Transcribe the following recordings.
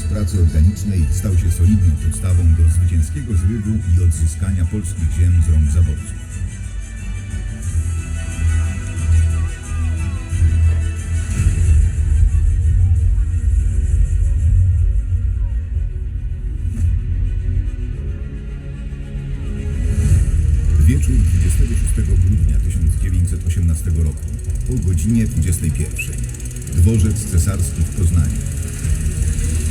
Los pracy organicznej stał się solidną podstawą do zwycięskiego zrywu i odzyskania polskich ziem z rąk zaborców. Wieczór 26 grudnia 1918 roku o godzinie 21. Dworzec cesarski w Poznaniu.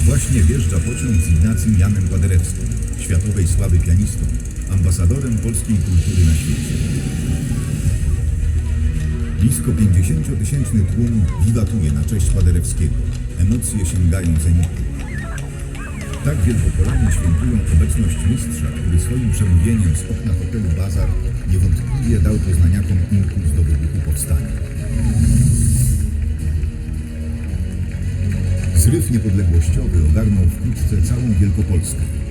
Właśnie wjeżdża pociąg z Ignacym Janem Paderewskim, światowej sławy pianistą, ambasadorem polskiej kultury na świecie. Blisko 50-tysięczny tłum wiwatuje na cześć Paderewskiego. Emocje sięgają zenitu. Tak Wielkopolanie świętują obecność mistrza, który swoim przemówieniem z okna hotelu Bazar niewątpliwie dał poznaniakom impuls do wybuchu powstania. Zryw niepodległościowy ogarnął wkrótce całą Wielkopolskę. –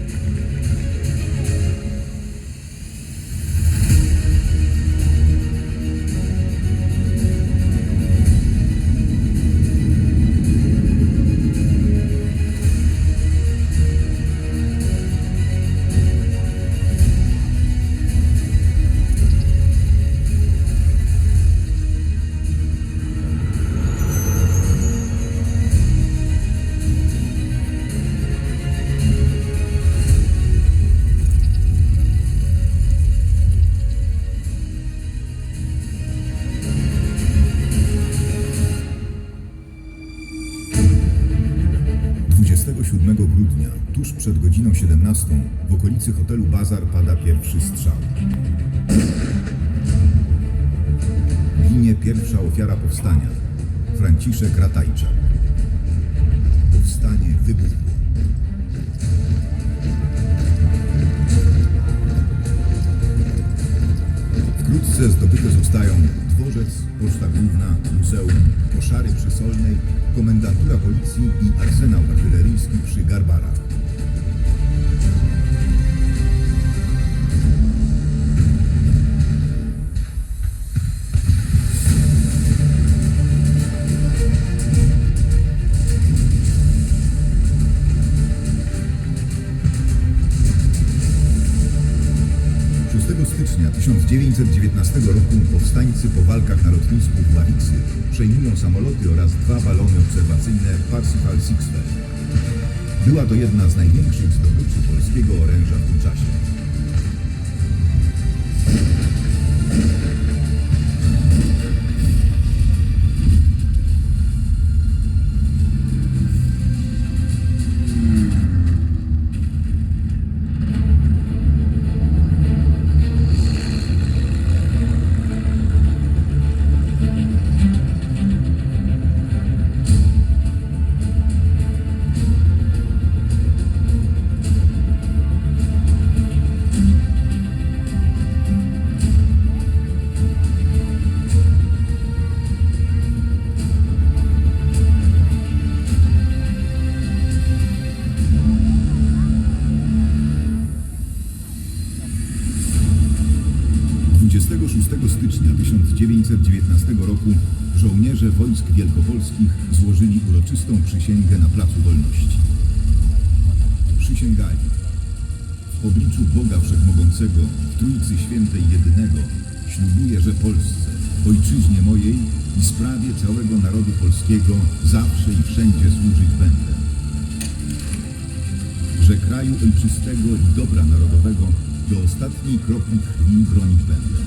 godziną 17, w okolicy hotelu Bazar pada pierwszy strzał. Ginie pierwsza ofiara powstania, Franciszek Ratajczak. Powstanie wybuchło. Wkrótce zdobyte zostają dworzec, poczta główna, muzeum, koszary przy Solnej, komendantura policji i arsenał artyleryjski przy Garbarach. Szóstego stycznia 1919 roku powstańcy po walkach na lotnisku w Ławicy przejmują samoloty oraz dwa balony obserwacyjne Parsifal Sixfeld. Była to jedna z największych zdobyczy polskiego oręża w tym czasie. – 26 stycznia 1919 roku żołnierze wojsk wielkopolskich złożyli uroczystą przysięgę na Placu Wolności. Przysięgali w obliczu Boga Wszechmogącego, w Trójcy Świętej Jedynego, ślubuję, że Polsce, Ojczyźnie mojej i sprawie całego narodu polskiego zawsze i wszędzie służyć będę. Że kraju ojczystego i dobra narodowego do ostatniej kropli krwi bronić będę.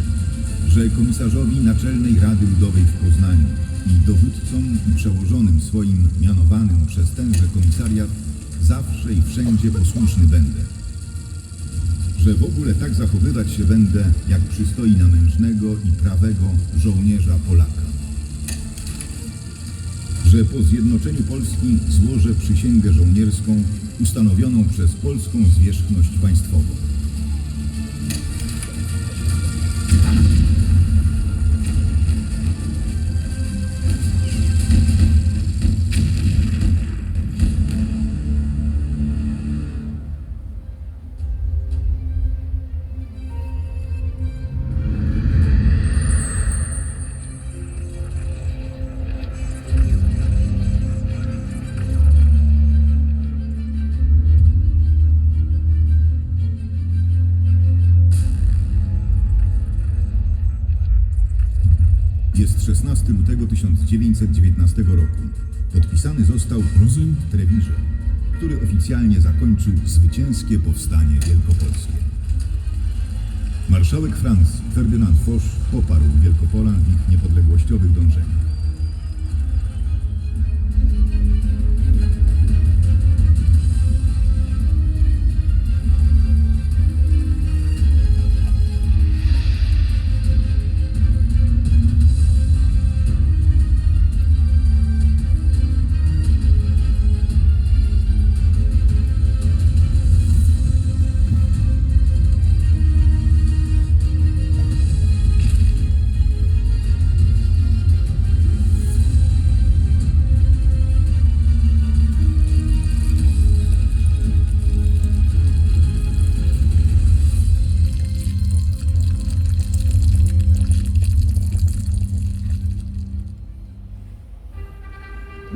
Że komisarzowi Naczelnej Rady Ludowej w Poznaniu i dowódcom i przełożonym swoim mianowanym przez tenże komisariat zawsze i wszędzie posłuszny będę że w ogóle tak zachowywać się będę, jak przystoi na mężnego i prawego żołnierza Polaka. Że po zjednoczeniu Polski złożę przysięgę żołnierską ustanowioną przez polską zwierzchność państwową. 16 lutego 1919 roku podpisany został rozum Trewirze, który oficjalnie zakończył zwycięskie powstanie wielkopolskie. Marszałek Francji Ferdynand Foch poparł Wielkopolan w ich niepodległościowych dążeniach.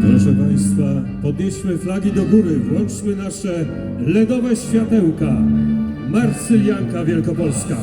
Proszę Państwa, podnieśmy flagi do góry, włączmy nasze LEDowe światełka. Marsylianka Wielkopolska.